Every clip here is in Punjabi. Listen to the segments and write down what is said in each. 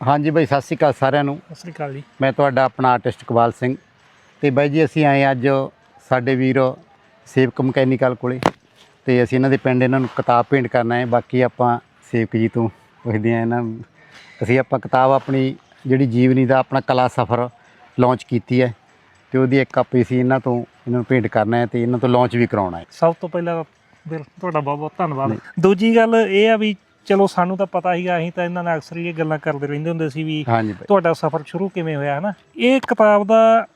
ਹਾਂਜੀ ਬਾਈ ਸਤਿ ਸ਼੍ਰੀ ਅਕਾਲ ਸਾਰਿਆਂ ਨੂੰ। ਸਤਿ ਸ੍ਰੀ ਅਕਾਲ ਜੀ। ਮੈਂ ਤੁਹਾਡਾ ਆਪਣਾ ਆਰਟਿਸਟ ਕਬਾਲ ਸਿੰਘ। ਤੇ ਬਾਈ ਜੀ ਅਸੀਂ ਆਏ ਅੱਜ ਸਾਡੇ ਵੀਰ ਸੇਵਕ ਮਕੈਨੀਕਲ ਕੋਲੇ। ਤੇ ਅਸੀਂ ਇਹਨਾਂ ਦੇ ਪਿੰਡ ਇਹਨਾਂ ਨੂੰ ਕਿਤਾਬ ਭੇਂਟ ਕਰਨਾ ਹੈ ਬਾਕੀ ਆਪਾਂ ਸੇਵਕ ਜੀ ਤੋਂ ਪੁੱਛਦੇ ਆ ਇਹਨਾਂ। ਅਸੀਂ ਆਪਾਂ ਕਿਤਾਬ ਆਪਣੀ ਜਿਹੜੀ ਜੀਵਨੀ ਦਾ ਆਪਣਾ ਕਲਾ ਸਫ਼ਰ ਲਾਂਚ ਕੀਤੀ ਹੈ। ਤੇ ਉਹਦੀ ਇੱਕ ਕਾਪੀ ਸੀ ਇਹਨਾਂ ਤੋਂ ਇਹਨਾਂ ਨੂੰ ਭੇਂਟ ਕਰਨਾ ਹੈ ਤੇ ਇਹਨਾਂ ਤੋਂ ਲਾਂਚ ਵੀ ਕਰਾਉਣਾ ਹੈ। ਸਭ ਤੋਂ ਪਹਿਲਾਂ ਤੁਹਾਡਾ ਬਹੁਤ ਬਹੁਤ ਧੰਨਵਾਦ ਦੂਜੀ ਗੱਲ ਇਹ ਆ ਵੀ ਚਲੋ ਸਾਨੂੰ ਤਾਂ ਪਤਾ ਹੀਗਾ ਅਸੀਂ ਤਾਂ ਇਹਨਾਂ ਨਾਲ ਅਕਸਰ ਹੀ ਇਹ ਗੱਲਾਂ ਕਰਦੇ ਰਹਿੰਦੇ ਹੁੰਦੇ ਸੀ ਵੀ ਹਾਂਜੀ ਬਾਈ ਤੁਹਾਡਾ ਸਫ਼ਰ ਸ਼ੁਰੂ ਕਿਵੇਂ ਹੋਇਆ ਹਨਾ? ਇਹ ਕਿਤਾਬ ਦਾ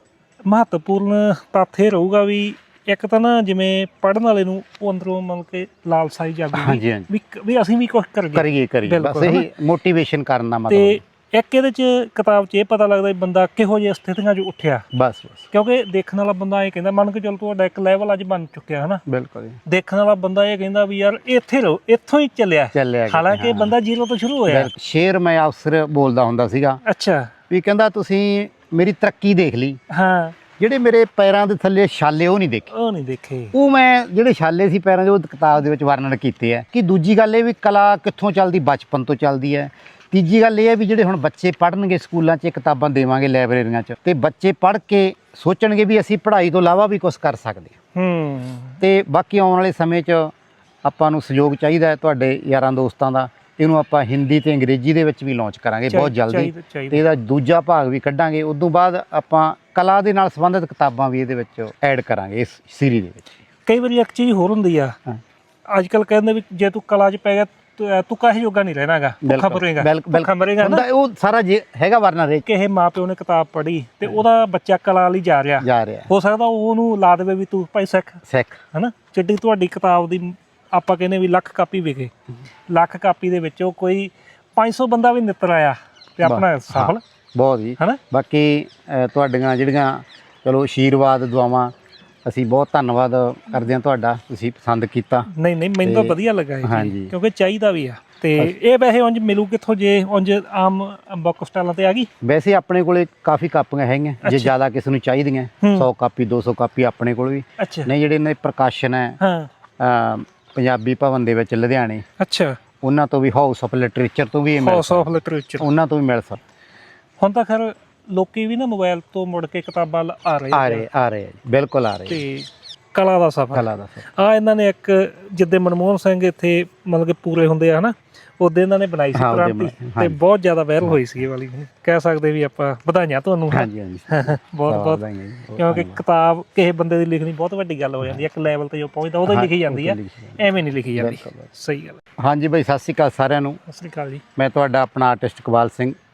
ਮਹੱਤਵਪੂਰਨ ਤੱਥ ਇਹ ਰਹੂਗਾ ਵੀ ਇੱਕ ਤਾਂ ਨਾ ਜਿਵੇਂ ਪੜ੍ਹਨ ਵਾਲੇ ਨੂੰ ਉਹ ਅੰਦਰੋਂ ਮਤਲਬ ਕਿ ਲਾਲਸਾ ਹੀ ਹਾਂਜੀ ਹਾਂਜੀ। ਵੀ ਵੀ ਅਸੀਂ ਵੀ ਕੁਝ ਕਰੀਏ। ਕਰੀਏ ਕਰੀਏ। ਬਸ ਬਿਲਕੁਲ, ਇਹ ਮੋਟੀਵੇਸ਼ਨ ਕਰਨ ਦਾ ਤੇ ਮਤਲਬ। ਇੱਕ ਇਹਦੇ ਚ ਕਿਤਾਬ 'ਚ ਇਹ ਪਤਾ ਲੱਗਦਾ ਵੀ ਬੰਦਾ ਕਿਹੋ ਜਿਹੀ ਸਥਿਤੀਆਂ 'ਚ ਉੱਠਿਆ। ਬਸ ਬਸ। ਕਿਉਂਕਿ ਦੇਖਣ ਵਾਲਾ ਬੰਦਾ ਇਹ ਕਹਿੰਦਾ ਮੰਨ ਕੇ ਚੱਲ ਤੁਹਾਡਾ ਇੱਕ ਲੈਵਲ ਅੱਜ ਬਣ ਚੁੱਕਿਆ ਹਨਾ? ਬਿਲਕੁਲ ਜੀ। ਦੇਖਣ ਵਾਲਾ ਬੰਦਾ ਇਹ ਕਹਿੰਦਾ ਵੀ ਯਾਰ ਇੱਥੇ ਰਹੋ ਇੱਥੋਂ ਹੀ ਚੱਲਿਆ। ਚੱਲਿਆ ਗਿਆ, ਹਾਲਾਂਕਿ ਹਾਂ। ਬੰਦਾ ਜ਼ੀਰੋ ਤੋਂ ਸ਼ੁਰੂ ਹੋਇਆ। ਬਿਲਕੁਲ। ਸ਼ੇਰ ਮੈਂ ਅਫਸਰ ਬੋਲਦਾ ਹੁੰਦਾ ਸੀਗਾ। ਅੱਛਾ। ਵੀ ਕਹਿੰਦਾ ਤੁਸੀਂ ਮੇਰੀ ਤਰੱਕੀ ਦੇਖ ਲਈ। ਹਾਂ। ਜਿਹੜੇ ਮੇਰੇ ਪੈਰਾਂ ਦੇ ਥੱਲੇ ਛਾਲੇ ਉਹ ਨਹੀਂ ਦੇਖੇ। ਉਹ ਨਹੀਂ ਦੇਖੇ। ਉਹ ਮੈਂ ਜਿਹੜੇ ਛਾਲੇ ਸੀ ਪੈਰਾਂ ਦੇ ਉਹ ਕਿਤਾਬ ਦੇ ਵਿੱਚ ਵਰਣਨ ਕੀਤੇ ਆ। ਕਿ ਦੂਜੀ ਗੱਲ ਇਹ ਵੀ ਕਲਾ ਕਿੱਥੋਂ ਚੱਲਦੀ? ਬਚਪਨ ਤੋਂ ਚੱਲਦੀ ਹੈ। ਤੀਜੀ ਗੱਲ ਇਹ ਹੈ ਵੀ ਜਿਹੜੇ ਹੁਣ ਬੱਚੇ ਪੜ੍ਹਨਗੇ ਸਕੂਲਾਂ 'ਚ ਕਿਤਾਬਾਂ ਦੇਵਾਂਗੇ ਲਾਇਬ੍ਰੇਰੀਆਂ 'ਚ ਤੇ ਬੱਚੇ ਪੜ੍ਹ ਕੇ ਸੋਚਣਗੇ ਵੀ ਅਸੀਂ ਪੜ੍ਹਾਈ ਤੋਂ ਇਲਾਵਾ ਵੀ ਕੁਝ ਕਰ ਸਕਦੇ ਹਾਂ ਹੂੰ ਤੇ ਬਾਕੀ ਆਉਣ ਵਾਲੇ ਸਮੇਂ 'ਚ ਆਪਾਂ ਨੂੰ ਸਹਿਯੋਗ ਚਾਹੀਦਾ ਹੈ ਤੁਹਾਡੇ ਯਾਰਾਂ ਦੋਸਤਾਂ ਦਾ ਇਹਨੂੰ ਆਪਾਂ ਹਿੰਦੀ ਤੇ ਅੰਗਰੇਜ਼ੀ ਦੇ ਵਿੱਚ ਵੀ ਲਾਂਚ ਕਰਾਂਗੇ ਬਹੁਤ ਜਲਦੀ ਤੇ। ਇਹਦਾ ਦੂਜਾ ਭਾਗ ਵੀ ਕੱਢਾਂਗੇ ਉਸ ਤੋਂ ਬਾਅਦ ਆਪਾਂ ਕਲਾ ਦੇ ਨਾਲ ਸੰਬੰਧਿਤ ਕਿਤਾਬਾਂ ਵੀ ਇਹਦੇ ਵਿੱਚ ਐਡ ਕਰਾਂਗੇ ਇਸ ਸੀਰੀਜ਼ ਦੇ ਵਿੱਚ ਕਈ ਵਾਰੀ ਇੱਕ ਚੀਜ਼ ਹੋਰ ਹੁੰਦੀ ਆ। ਅੱਜ ਕੱਲ ਕਹਿੰਦੇ ਵੀ ਜੇ ਤੂੰ ਕਲਾ 'ਚ ਪੈ ਗਿਆ ਤੂੰ- ਅਹ ਤੂੰ ਕਾਹੇ ਜੋਗਾ ਨਹੀਂ ਰਹਿਣਾਗਾ? ਭੁੱਖਾ ਬਿਲਕੁਲ, ਮਰੇਗਾ। ਬਿਲਕੁਲ, ਭੁੱਖਾ ਮਰੇਗਾ ਨਾ? ਹੁੰਦਾ ਉਹ ਸਾਰਾ ਜੇ ਹੈਗਾ ਵਰਨਾ ਰੇ ਕਿਸੇ ਮਾਪਿਓ ਨੇ ਕਿਤਾਬ ਪੜ੍ਹੀ ਤੇ ਉਹਦਾ ਬੱਚਾ ਕਲਾ ਲਈ ਜਾ ਰਿਹਾ। ਜਾ ਰਿਹਾ। ਹੋ ਸਕਦਾ ਉਹ ਉਹਨੂੰ ਲਾ ਦੇਵੇ ਵੀ ਤੂੰ ਭਾਈ ਸਿੱਖ। ਸਿੱਖ। ਹਨਾ? ਜਿੱਡੀ ਤੁਹਾਡੀ ਕਿਤਾਬ ਦੀ ਆਪਾਂ ਕਹਿੰਦੇ ਵੀ ਲੱਖ ਕਾਪੀ ਵਿਕੇ। ਲੱਖ ਕਾਪੀ ਦੇ ਵਿੱਚੋਂ ਕੋਈ 500 ਬੰਦਾ ਵੀ ਨਿੱਤਰ ਆਇਆ ਤੇ ਆਪਣਾ ਸਫਲ ਬਹੁਤ ਜੀ। ਹਨਾ? ਬਾਕੀ ਅ, ਤੁਹਾਡੀਆਂ ਜਿਹੜੀਆਂ ਚਲੋ ਆਸ਼ੀਰਵਾਦ ਦੁਆਵਾਂ ਅਸੀਂ ਬਹੁਤ ਧੰਨਵਾਦ ਕਰਦੇ ਹਾਂ ਤੁਹਾਡਾ ਤੁਸੀਂ ਪਸੰਦ ਕੀਤਾ। ਨਹੀਂ ਨਹੀਂ ਮੈਨੂੰ ਤਾਂ ਵਧੀਆ ਲੱਗਾ ਇਹ ਹਾਂਜੀ। ਚੀਜ਼, ਕਿਉਂਕਿ ਚਾਹੀਦਾ ਵੀ ਆ। ਤੇ ਇਹ ਵੈਸੇ ਉਂਝ ਮਿਲੂ ਕਿੱਥੋਂ ਜੇ ਉਂਝ ਆਮ ਬੁੱਕ ਸਟਾਲਾਂ ਤੇ ਆ ਗਈ? ਵੈਸੇ ਆਪਣੇ ਕੋਲੇ ਕਾਫੀ ਕਾਪੀਆਂ ਹੈਗੀਆਂ ਜੇ ਅੱਛਾ। ਜ਼ਿਆਦਾ ਕਿਸੇ ਨੂੰ ਚਾਹੀਦੀਆਂ ਹੂੰ। 100 ਕਾਪੀ 200 ਕਾਪੀ ਆਪਣੇ ਕੋਲ ਵੀ। ਅੱਛਾ। ਨਹੀਂ ਜਿਹੜੇ ਇਹਨਾਂ ਦੇ ਪ੍ਰਕਾਸ਼ਨ ਹੈ ਪੰਜਾਬੀ ਭਵਨ ਦੇ ਵਿੱਚ ਲੁਧਿਆਣੇ। ਅੱਛਾ। ਉਹਨਾਂ ਤੋਂ ਵੀ ਹਾਊਸ ਆਫ ਲਿਟਰੇਚਰ ਤੋਂ ਵੀ ਇਹ ਮਿਲ ਹਾਊਸ ਆਫ ਲਿਟਰੇਚਰ ਉਹਨਾਂ ਤੋਂ ਵੀ ਮਿਲ ਹੁਣ ਤਾਂ ਖੈਰ ਲੋਕੀ ਵੀ ਨਾ ਮੋਬਾਈਲ ਤੋਂ ਮੁੜ ਕੇ ਕਿਤਾਬਾਂ ਆ ਰਹੇ ਆ। ਰਹੇ ਆ ਰਹੇ ਬਿਲਕੁਲ ਆ ਰਹੇ ਤੇ ਕਲਾ ਦਾ ਸਫ਼ਰ। ਕਲਾ ਦਾ ਸਰ ਆ ਇਹਨਾਂ ਨੇ ਇੱਕ ਜਿੱਦੇ ਮਨਮੋਹਨ ਸਿੰਘ ਇੱਥੇ ਮਤਲਬ ਕਿ ਪੂਰੇ ਹੁੰਦੇ ਆ ਹਨਾ ਉਹਦੇ ਇਹਨਾਂ ਨੇ ਬਣਾਈ ਸੀ ਹਾਂ, ਉਹਦੇ ਕ੍ਰਾਂਤੀ ਬਣਾਈ, ਤੇ ਹਾਂਜੀ। ਬਹੁਤ ਜ਼ਿਆਦਾ ਵਾਇਰਲ ਹੋਈ ਸੀ ਇਹ ਵਾਲੀ ਕਹਿ ਸਕਦੇ ਵੀ ਆਪਾਂ ਵਧਾਈਆਂ ਤੁਹਾਨੂੰ। ਹਾਂਜੀ ਹਾਂਜੀ। ਬਹੁਤ ਬਹੁਤ ਕਿਉਂਕਿ। ਕਿਤਾਬ ਕਿਸੇ ਬੰਦੇ ਦੀ ਲਿਖਣੀ ਬਹੁਤ ਵੱਡੀ ਗੱਲ ਹੋ ਜਾਂਦੀ ਹੈ ਇੱਕ ਲੈਵਲ ਤੇ ਜੋ ਪਹੁੰਚਦਾ ਉਦੋਂ ਹੀ ਹਾਂ, ਲਿਖੀ ਜਾਂਦੀ ਆ। ਉਦੋਂ ਜਾਂਦੀ ਐਵੇਂ ਨਹੀਂ ਲਿਖੀ ਜਾਂਦੀ। ਬਿਲਕੁਲ। ਸਹੀ ਗੱਲ ਹੈ। ਹਾਂਜੀ ਬਾਈ ਸਤਿ ਸ਼੍ਰੀ ਅਕਾਲ ਸਾਰਿਆਂ ਨੂੰ। ਸਤਿ ਸ੍ਰੀ ਅਕਾਲ ਜੀ। ਮੈਂ ਤੁਹਾਡਾ ਆਪਣਾ ਆਰਟਿਸਟ ਕਬਾਲ ਸਿੰਘ।